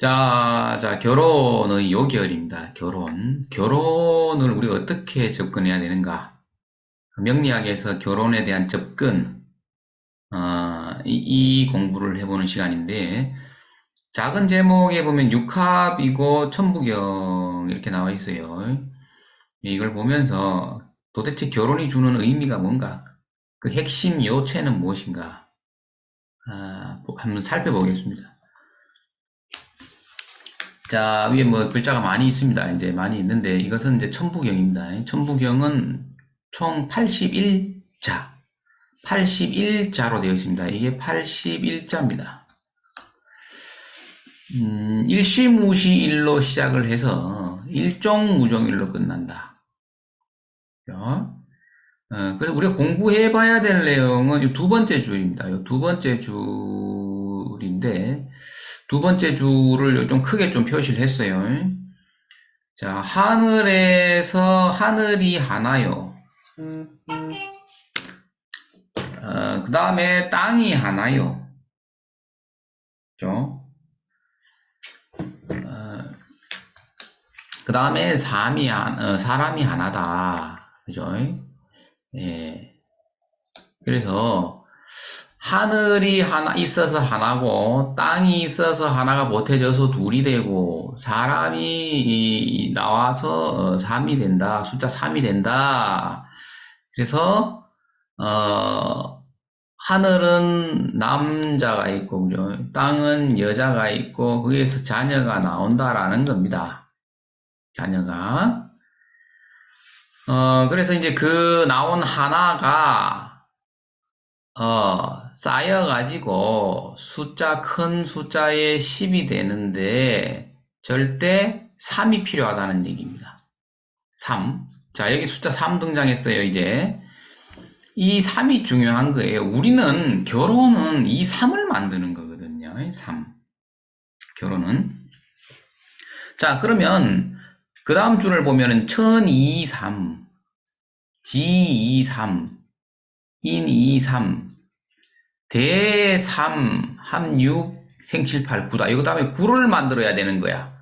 자, 자, 결혼의 요결입니다. 결혼. 결혼을 우리가 어떻게 접근해야 되는가? 명리학에서 결혼에 대한 접근, 어, 이, 이 공부를 해보는 시간인데, 작은 제목에 보면 육합이고 천부경 이렇게 나와 있어요. 이걸 보면서 도대체 결혼이 주는 의미가 뭔가? 그 핵심 요체는 무엇인가? 아, 한번 살펴보겠습니다. 자, 위에 뭐 글자가 많이 있습니다. 이제 많이 있는데 이것은 이제 천부경입니다. 천부경은 총 81자, 81자로 되어 있습니다. 이게 81자입니다. 음, 일시무시일로 시작을 해서 일종무종일로 끝난다. 어, 그래서 우리가 공부해 봐야 될 내용은 이두 번째 줄입니다. 이두 번째 줄인데, 두 번째 줄을 좀 크게 좀 표시를 했어요. 자, 하늘에서 하늘이 하나요. 어, 그 다음에 땅이 하나요. 어, 그 다음에 사람이, 하- 어, 사람이 하나다. 그죠? 예. 그래서, 하늘이 하나 있어서 하나고, 땅이 있어서 하나가 못해져서 둘이 되고, 사람이 이- 나와서 어, 3이 된다. 숫자 3이 된다. 그래서, 어, 하늘은 남자가 있고, 그죠? 땅은 여자가 있고, 거기에서 자녀가 나온다라는 겁니다. 자녀가. 어, 그래서 이제 그 나온 하나가, 어, 쌓여가지고 숫자, 큰 숫자에 10이 되는데 절대 3이 필요하다는 얘기입니다. 3. 자, 여기 숫자 3 등장했어요, 이제. 이 3이 중요한 거예요. 우리는 결혼은 이 3을 만드는 거거든요. 3. 결혼은. 자, 그러면 그 다음 줄을 보면은 1023, G23, 인23, 대3, 합6, 생칠8, 9다. 이거 다음에 9를 만들어야 되는 거야.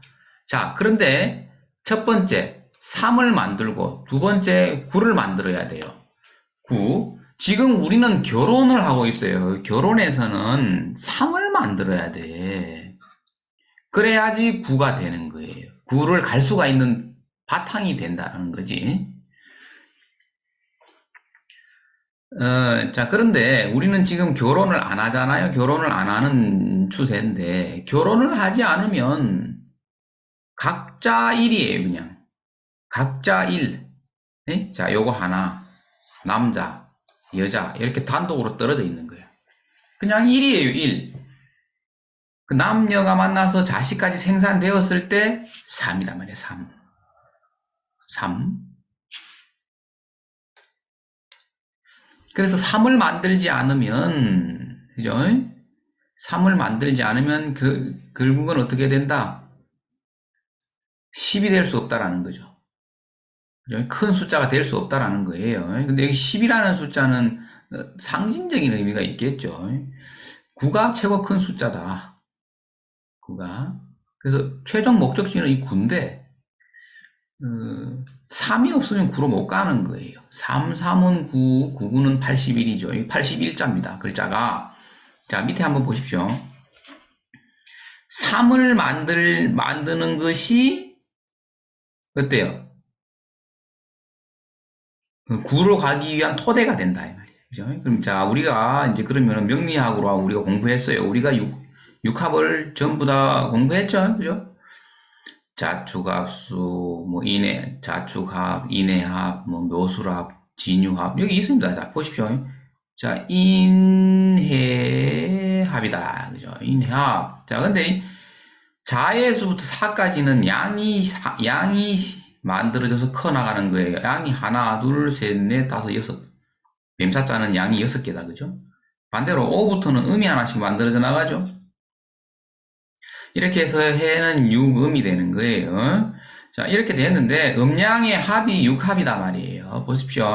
자, 그런데 첫 번째 3을 만들고 두 번째 9를 만들어야 돼요. 9. 지금 우리는 결혼을 하고 있어요. 결혼에서는 3을 만들어야 돼. 그래야지 9가 되는 거예요. 9를 갈 수가 있는 바탕이 된다는 거지. 어, 자, 그런데 우리는 지금 결혼을 안 하잖아요. 결혼을 안 하는 추세인데, 결혼을 하지 않으면 각자 1이에요, 그냥. 각자 1. 예? 자, 요거 하나. 남자, 여자, 이렇게 단독으로 떨어져 있는 거예요. 그냥 1이에요, 1. 그 남녀가 만나서 자식까지 생산되었을 때 3이단 말이에요, 3. 3. 그래서 3을 만들지 않으면, 그죠? 3을 만들지 않으면 그, 결국은 어떻게 된다? 10이 될 수 없다라는 거죠. 큰 숫자가 될 수 없다라는 거예요. 근데 여기 10이라는 숫자는 어, 상징적인 의미가 있겠죠. 9가 최고 큰 숫자다. 9가. 그래서 최종 목적지는 이 9인데, 어, 3이 없으면 9로 못 가는 거예요. 3, 3은 9, 9, 9는 81이죠. 81자입니다. 글자가. 자, 밑에 한번 보십시오. 3을 만들, 만드는 것이, 어때요? 9로 가기 위한 토대가 된다. 이 말이에요. 그죠? 그럼 자, 우리가 이제 그러면 명리학으로 우리가 공부했어요. 우리가 육, 육합을 전부 다 공부했죠. 그죠? 자축합수, 뭐 인해, 자축합, 인해합, 뭐 묘술합, 진유합 여기 있습니다. 자 보십시오. 자 인해합이다. 그죠? 인해합. 자 근데 이 자에서부터 사까지는 양이 사- 양이 만들어져서 커 나가는 거예요. 양이 하나, 둘, 셋, 넷, 다섯, 여섯. 뱀사자는 양이 여섯 개다. 그죠? 반대로 오부터는 음이 하나씩 만들어져 나가죠. 이렇게 해서 해는 6음이 되는 거예요. 자, 이렇게 됐는데, 음양의 합이 6합이다 말이에요. 보십시오.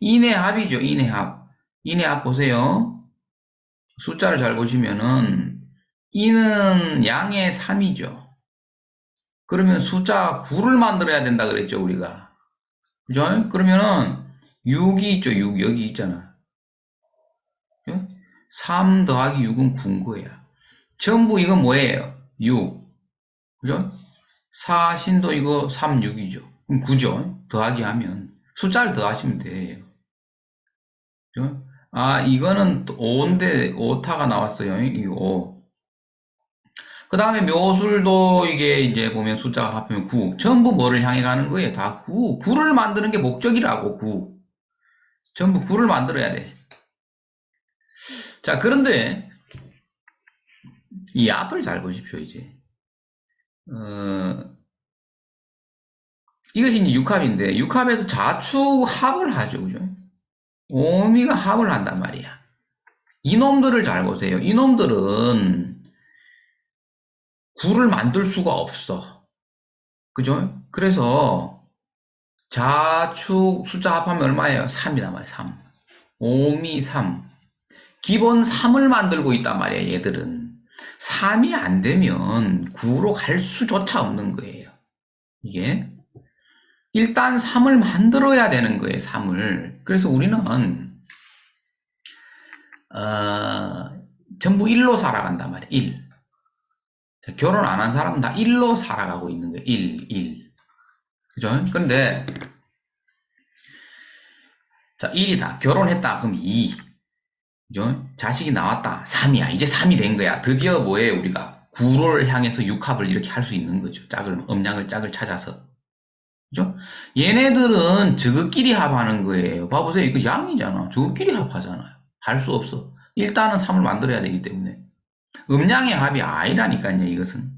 인의 합이죠, 인의 합. 인의 합 보세요. 숫자를 잘 보시면은, 2는 양의 3이죠. 그러면 숫자 9를 만들어야 된다 그랬죠, 우리가. 그죠? 그러면은 6이 있죠, 6. 여기 있잖아. 3 더하기 6은 9인 거야. 전부 이거 뭐예요? 6. 그죠? 4 신도 이거 3, 6이죠. 그럼 9죠. 더하기 하면. 숫자를 더하시면 돼요. 그죠? 아, 이거는 5인데 오타가 나왔어요. 이 5. 그 다음에 묘술도 이게 이제 보면 숫자가 합하면 9. 전부 뭐를 향해 가는 거예요? 다 9. 9를 만드는 게 목적이라고, 9. 전부 9를 만들어야 돼. 자, 그런데 이 앞을 잘 보십시오, 이제. 어, 이것이 이제 6합인데, 6합에서 자축 합을 하죠, 그죠? 오미가 합을 한단 말이야. 이놈들을 잘 보세요. 이놈들은 9를 만들 수가 없어. 그죠? 그래서 자축 숫자 합하면 얼마예요? 3이단 말이야, 3. 오미 3. 기본 3을 만들고 있단 말이야, 얘들은. 3이 안 되면 9로 갈 수조차 없는 거예요. 이게. 일단 3을 만들어야 되는 거예요, 3을. 그래서 우리는, 어, 전부 1로 살아간단 말이에요, 1. 자, 결혼 안 한 사람은 다 1로 살아가고 있는 거예요, 1, 1. 그죠? 근데, 자, 1이다. 결혼했다. 그럼 2. 자식이 나왔다. 3이야. 이제 3이 된 거야. 드디어 뭐예요, 우리가? 9를 향해서 6합을 이렇게 할 수 있는 거죠. 짝을, 음량을 짝을 찾아서. 그죠? 얘네들은 저것끼리 합하는 거예요. 봐보세요. 이거 양이잖아. 저것끼리 합하잖아요. 할 수 없어. 일단은 3을 만들어야 되기 때문에. 음량의 합이 아니라니까요, 이것은.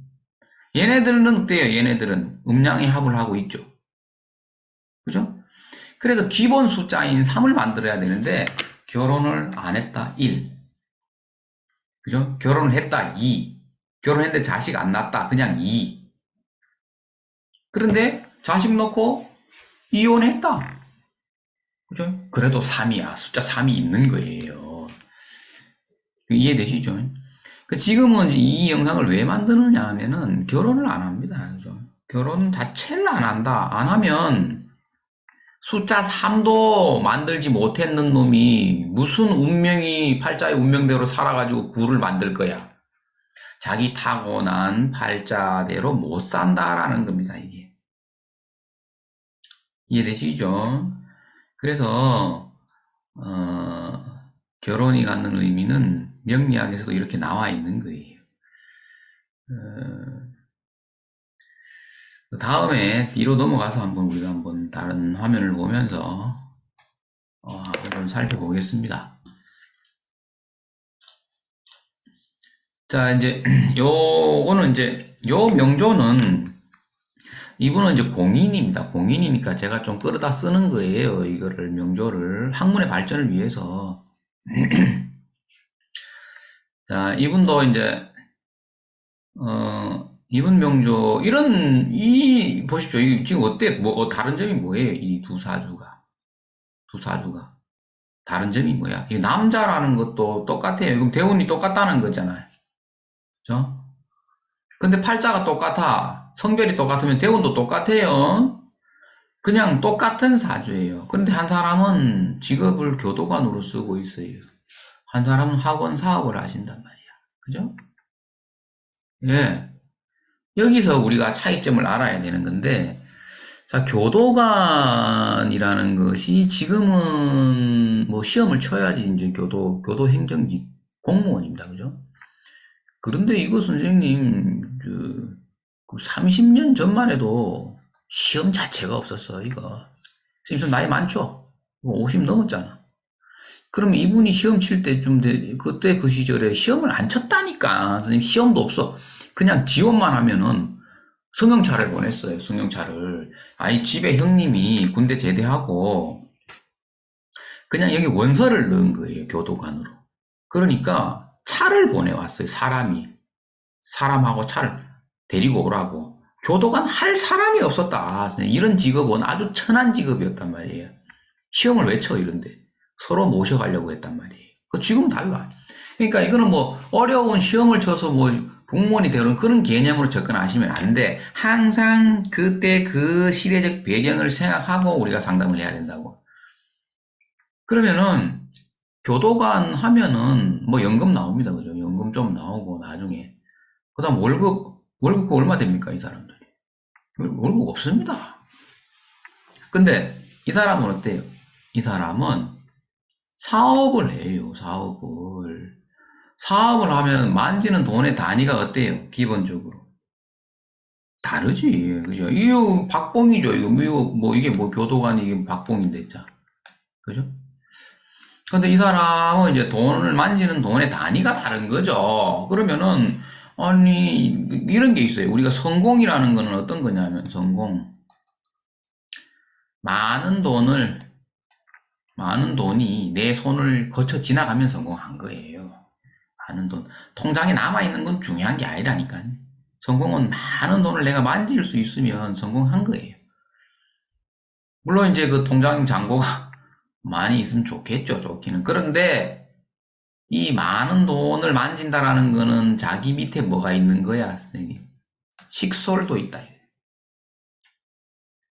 얘네들은 어때요? 얘네들은 음량의 합을 하고 있죠. 그죠? 그래서 기본 숫자인 3을 만들어야 되는데, 결혼을 안 했다, 1. 그죠? 결혼을 했다, 2. 결혼했는데 자식 안 낳았다, 그냥 2. 그런데 자식 넣고 이혼했다. 그죠? 그래도 3이야. 숫자 3이 있는 거예요. 이해되시죠? 그 지금은 이 영상을 왜 만드느냐 하면은 결혼을 안 합니다. 그죠? 결혼 자체를 안 한다. 안 하면 숫자 3도 만들지 못했는 놈이 무슨 운명이 팔자의 운명대로 살아가지고 9를 만들 거야. 자기 타고난 팔자대로 못 산다라는 겁니다, 이게. 이해되시죠? 그래서, 어, 결혼이 갖는 의미는 명리학에서도 이렇게 나와 있는 거예요. 어, 다음에 뒤로 넘어가서 한번 우리가 한번 다른 화면을 보면서 어, 한번 살펴보겠습니다. 자, 이제 요거는 이제 요 명조는 이분은 이제 공인입니다. 공인이니까 제가 좀 끌어다 쓰는 거예요. 이거를 명조를 학문의 발전을 위해서 자, 이분도 이제, 어, 이분 명조, 이런, 이, 보십시오. 이 지금 어때? 뭐, 어, 다른 점이 뭐예요? 이 두 사주가. 두 사주가. 다른 점이 뭐야? 이 남자라는 것도 똑같아요. 그럼 대운이 똑같다는 거잖아요. 그죠? 근데 팔자가 똑같아. 성별이 똑같으면 대운도 똑같아요. 그냥 똑같은 사주예요. 근데 한 사람은 직업을 교도관으로 쓰고 있어요. 한 사람은 학원 사업을 하신단 말이야. 그죠? 예. 여기서 우리가 차이점을 알아야 되는 건데, 자, 교도관이라는 것이 지금은 뭐 시험을 쳐야지 이제 교도, 교도 행정직 공무원입니다. 그죠? 그런데 이거 선생님, 그, 30년 전만 해도 시험 자체가 없었어, 이거. 선생님 나이 많죠? 50 넘었잖아. 그럼 이분이 시험 칠 때쯤 돼, 그때 그 시절에 시험을 안 쳤다니까. 선생님 시험도 없어. 그냥 지원만 하면은 성형차를 보냈어요. 성형차를. 아니 집에 형님이 군대 제대하고 그냥 여기 원서를 넣은 거예요. 교도관으로. 그러니까 차를 보내왔어요. 사람이. 사람하고 차를 데리고 오라고. 교도관 할 사람이 없었다. 이런 직업은 아주 천한 직업이었단 말이에요. 시험을 왜 쳐, 이런데. 서로 모셔가려고 했단 말이에요. 지금 달라. 그러니까 이거는 뭐 어려운 시험을 쳐서 뭐 공무원이 되는 그런 개념으로 접근하시면 안 돼. 항상 그때 그 시대적 배경을 생각하고 우리가 상담을 해야 된다고. 그러면은 교도관 하면은 뭐 연금 나옵니다. 그죠? 연금 좀 나오고 나중에 그다음 월급 월급 그 얼마 됩니까? 이 사람들이 월급 없습니다. 근데 이 사람은 어때요? 이 사람은 사업을 해요. 사업을 사업을 하면 만지는 돈의 단위가 어때요? 기본적으로 다르지. 그죠? 이거 박봉이죠. 이거 뭐 이거 뭐 이게 뭐 교도관이 박봉인데 자. 그죠? 근데 이 사람은 이제 돈을 만지는 돈의 단위가 다른 거죠. 그러면은, 아니, 이런 게 있어요. 우리가 성공이라는 거는 어떤 거냐면, 성공. 많은 돈을, 많은 돈이 내 손을 거쳐 지나가면 성공한 거예요. 많은 돈. 통장에 남아있는 건 중요한 게 아니라니까요. 성공은 많은 돈을 내가 만질 수 있으면 성공한 거예요. 물론 이제 그 통장 잔고가 많이 있으면 좋겠죠, 좋기는. 그런데 이 많은 돈을 만진다라는 거는 자기 밑에 뭐가 있는 거야, 선생님? 식솔도 있다.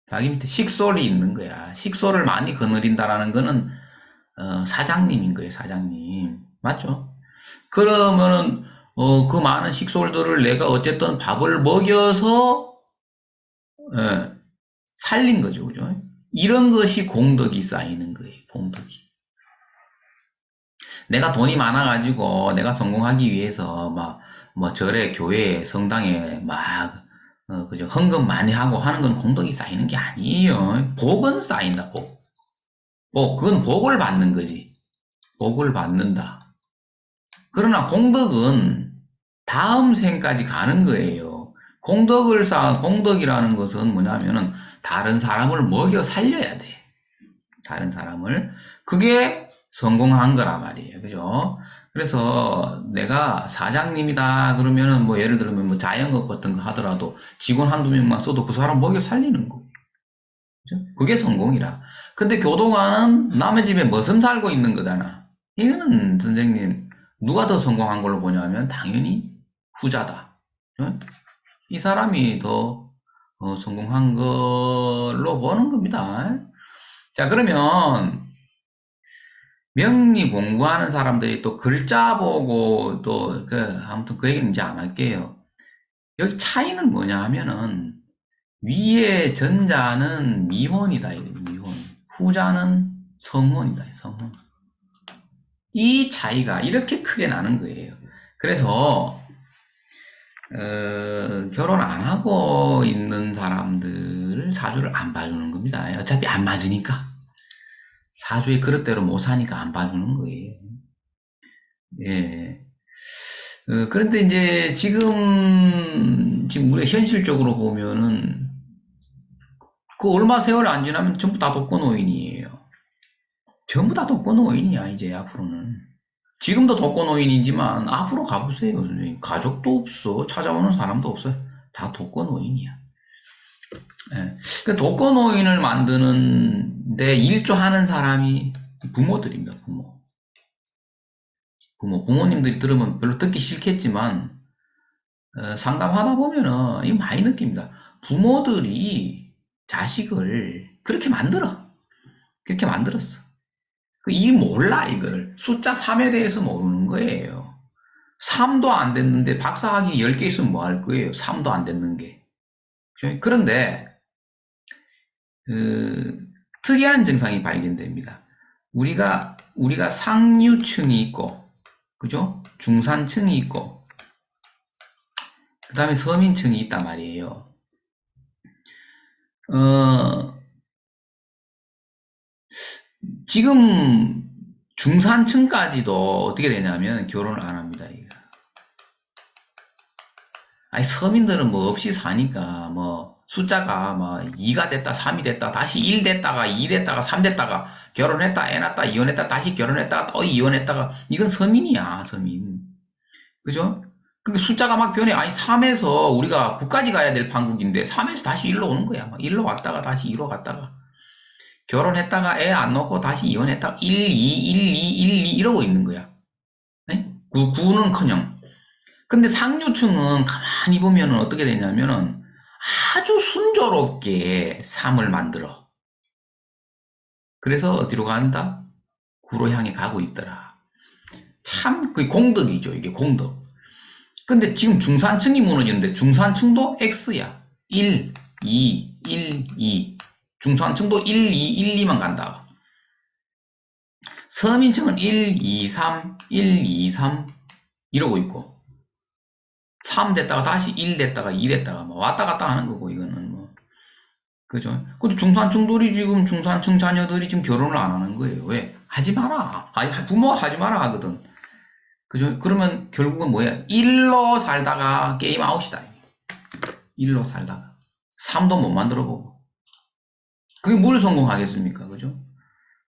자기 밑에 식솔이 있는 거야. 식솔을 많이 거느린다라는 거는 어, 사장님인 거예요, 사장님. 맞죠? 그러면은 어, 그 많은 식솔들을 내가 어쨌든 밥을 먹여서 예, 살린 거죠, 그죠? 이런 것이 공덕이 쌓이는 거예요. 공덕이. 내가 돈이 많아가지고 내가 성공하기 위해서 막, 뭐 절에, 교회에, 성당에 막, 어, 그죠. 헌금 많이 하고 하는 건 공덕이 쌓이는 게 아니에요. 복은 쌓인다, 복. 복, 그건 복을 받는 거지. 복을 받는다. 그러나 공덕은 다음 생까지 가는 거예요. 공덕을 쌓, 공덕이라는 것은 뭐냐면은 다른 사람을 먹여 살려야 돼. 다른 사람을. 그게 성공한 거란 말이에요. 그죠? 그래서 내가 사장님이다 그러면은 뭐 예를 들면 뭐 자영업 같은 거 하더라도 직원 한두 명만 써도 그 사람 먹여 살리는 거예요. 그죠? 그게 성공이라. 근데 교도관은 남의 집에 머슴 살고 있는 거잖아. 이거는 선생님 누가 더 성공한 걸로 보냐면 당연히 후자다. 이 사람이 더 어, 성공한 걸로 보는 겁니다. 자, 그러면 명리 공부하는 사람들이 또 글자 보고 또 그 아무튼 그 얘기는 이제 안 할게요. 여기 차이는 뭐냐 하면은 위에 전자는 미혼이다. 미혼. 후자는 성혼이다. 성혼. 이 차이가 이렇게 크게 나는 거예요. 그래서 어, 결혼 안 하고 있는 사람들 사주를 안 봐주는 겁니다. 어차피 안 맞으니까. 사주의 그릇대로 못 사니까 안 봐주는 거예요. 예. 어, 그런데 이제 지금, 지금 우리가 현실적으로 보면은, 그 얼마 세월 안 지나면 전부 다 독거노인이에요. 전부 다 독거노인이야, 이제 앞으로는. 지금도 독거노인이지만 앞으로 가보세요. 가족도 없어. 찾아오는 사람도 없어요. 다 독거노인이야. 예. 그 독거노인을 만드는데 일조하는 사람이 부모들입니다. 부모. 부모. 부모님들이 들으면 별로 듣기 싫겠지만 어, 상담하다 보면은 이거 많이 느낍니다. 부모들이 자식을 그렇게 만들어. 그렇게 만들었어. 그이 몰라 이거를 숫자 3에 대해서 모르는 거예요. 3도 안 됐는데 박사학위 10개 있으면 뭐 할 거예요? 3도 안 됐는 게. 그런데 그, 특이한 증상이 발견됩니다. 우리가 우리가 상류층이 있고 그죠? 중산층이 있고 그 다음에 서민층이 있단 말이에요. 어, 지금 중산층까지도 어떻게 되냐면 결혼을 안 합니다. 아니 서민들은 뭐 없이 사니까 뭐 숫자가 뭐 2가 됐다 3이 됐다 다시 1 됐다가 2 됐다가 3 됐다가 결혼했다 애 낳았다 이혼했다 다시 결혼했다가 또 이혼했다가 이건 서민이야 서민 그죠? 그 숫자가 막 변해 아니 3에서 우리가 9까지 가야 될 판국인데 3에서 다시 1로 오는 거야 막 1로 왔다가 다시 2로 갔다가 결혼했다가 애안 낳고 다시 이혼했다가 1, 2, 1, 2, 1, 2 이러고 있는 거야. 네? 9, 9는 커녕. 근데 상류층은 가만히 보면은 어떻게 되냐면은 아주 순조롭게 3을 만들어. 그래서 어디로 간다? 구로 향해 가고 있더라. 참, 그 공덕이죠. 이게 공덕. 근데 지금 중산층이 무너지는데 중산층도 X야. 1, 2, 1, 2. 중산층도 1, 2, 1, 2만 간다. 서민층은 1, 2, 3, 1, 2, 3 이러고 있고 3 됐다가 다시 1 됐다가 2 됐다가 뭐 왔다 갔다 하는 거고 이거는 뭐 그죠? 근데 중산층들이 지금 중산층 자녀들이 지금 결혼을 안 하는 거예요. 왜? 하지 마라. 아니 부모가 하지 마라 하거든. 그죠? 그러면 결국은 뭐야? 1로 살다가 게임 아웃이다. 1로 살다가 3도 못 만들어 보고 그게 뭘 성공하겠습니까? 그죠?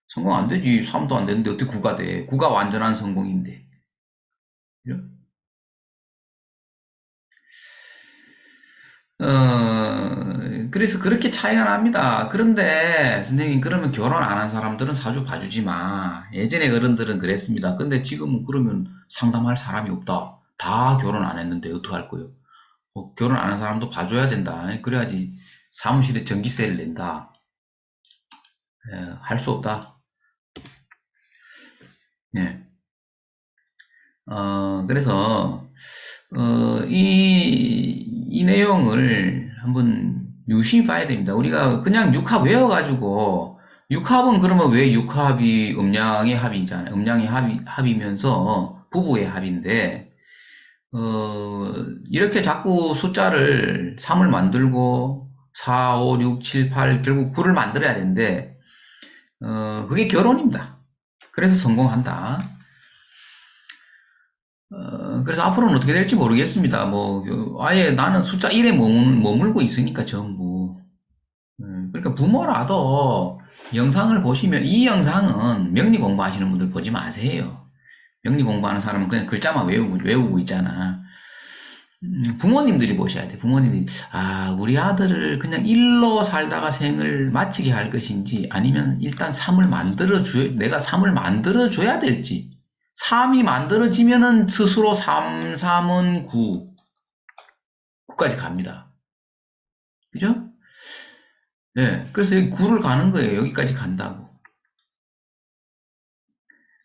성공 안 되지. 3도 안 되는데 어떻게 9가 돼? 9가 완전한 성공인데. 그죠? 어, 그래서 그렇게 차이가 납니다. 그런데, 선생님, 그러면 결혼 안 한 사람들은 사주 봐주지 마. 예전에 어른들은 그랬습니다. 근데 지금은 그러면 상담할 사람이 없다. 다 결혼 안 했는데 어떡할 거예요? 어, 결혼 안 한 사람도 봐줘야 된다. 그래야지 사무실에 전기세를 낸다. 할 수 없다. 네. 어, 그래서, 어, 이, 이 내용을 한번 유심히 봐야 됩니다. 우리가 그냥 육합 외워가지고, 육합은 그러면 왜 육합이 음양의 합이잖아요. 음양의 합이, 합이면서 부부의 합인데, 어, 이렇게 자꾸 숫자를 3을 만들고, 4, 5, 6, 7, 8, 결국 9를 만들어야 되는데, 어, 그게 결혼입니다. 그래서 성공한다. 어, 그래서 앞으로는 어떻게 될지 모르겠습니다. 뭐, 그, 아예 나는 숫자 1에 머물, 고 있으니까 전부. 음, 그러니까 부모라도 영상을 보시면, 이 영상은 명리 공부하시는 분들 보지 마세요. 명리 공부하는 사람은 그냥 글자만 외우고, 외우고 있잖아. 음, 부모님들이 보셔야 돼. 부모님들이, 아, 우리 아들을 그냥 일로 살다가 생을 마치게 할 것인지, 아니면 일단 3을 만들어줘, 내가 3을 만들어 줘야 될지. 3이 만들어지면은 스스로 3, 3은 9. 9까지 갑니다. 그죠? 네. 그래서 여기 9를 가는 거예요. 여기까지 간다고.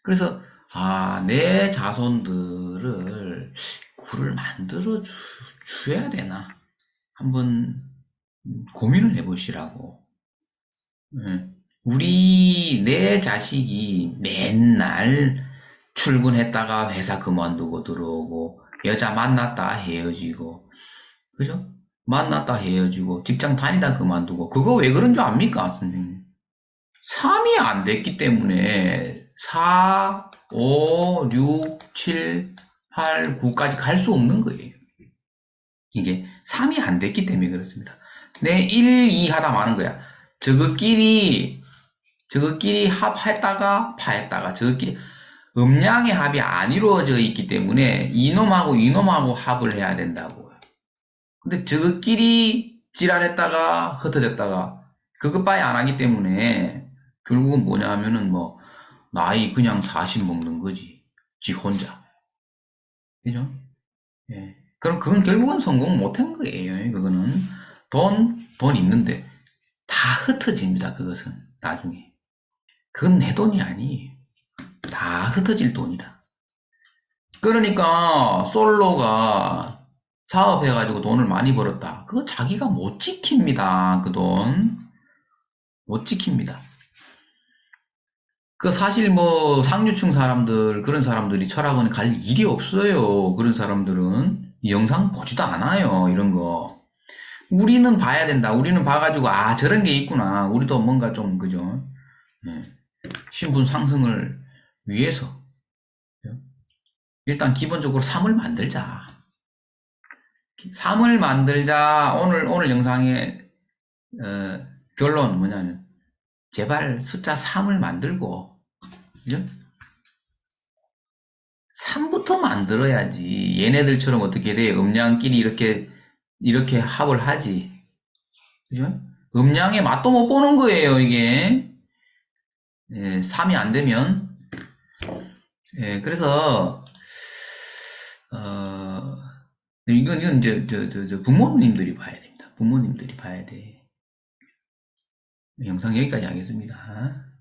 그래서, 아, 내 자손들을 9를 만들어 주, 줘야 되나? 한번 고민을 해보시라고. 네. 우리, 내 자식이 맨날 출근했다가 회사 그만두고 들어오고 여자 만났다 헤어지고 그죠? 만났다 헤어지고 직장 다니다 그만두고 그거 왜 그런 줄 압니까 선생님? 3이 안 됐기 때문에 4, 5, 6, 7, 8, 9까지 갈 수 없는 거예요. 이게 3이 안 됐기 때문에 그렇습니다. 내 1, 2 하다 마는 거야. 저거끼리 저거끼리 합했다가 파했다가 저거끼리 음량의 합이 안 이루어져 있기 때문에 이놈하고 이놈하고 합을 해야 된다고요. 근데 저끼리 지랄했다가 흩어졌다가 그것밖에 안 하기 때문에 결국은 뭐냐 하면은 뭐 나이 그냥 40 먹는 거지. 지 혼자. 그죠? 예. 그럼 그건 결국은 성공 못한 거예요. 그거는 돈, 돈 있는데 다 흩어집니다. 그것은 나중에. 그건 내 돈이 아니에요. 다 흩어질 돈이다. 그러니까 솔로가 사업해가지고 돈을 많이 벌었다. 그거 자기가 못 지킵니다. 그 돈. 못 지킵니다. 그 사실 뭐 상류층 사람들 그런 사람들이 철학원에 갈 일이 없어요. 그런 사람들은 영상 보지도 않아요. 이런 거. 우리는 봐야 된다. 우리는 봐가지고 아 저런 게 있구나. 우리도 뭔가 좀 그죠. 네. 신분 상승을 위해서 일단 기본적으로 3을 만들자. 3을 만들자. 오늘 오늘 영상의 어, 결론 뭐냐면 제발 숫자 3을 만들고 그죠? 3부터 만들어야지. 얘네들처럼 어떻게 돼? 음량끼리 이렇게 이렇게 합을 하지. 그죠? 음량의 맛도 못 보는 거예요, 이게. 예, 3이 안 되면 예, 그래서 어, 이건, 이건 저, 저, 저, 저 부모님들이 봐야 됩니다. 부모님들이 봐야 돼. 영상 여기까지 하겠습니다.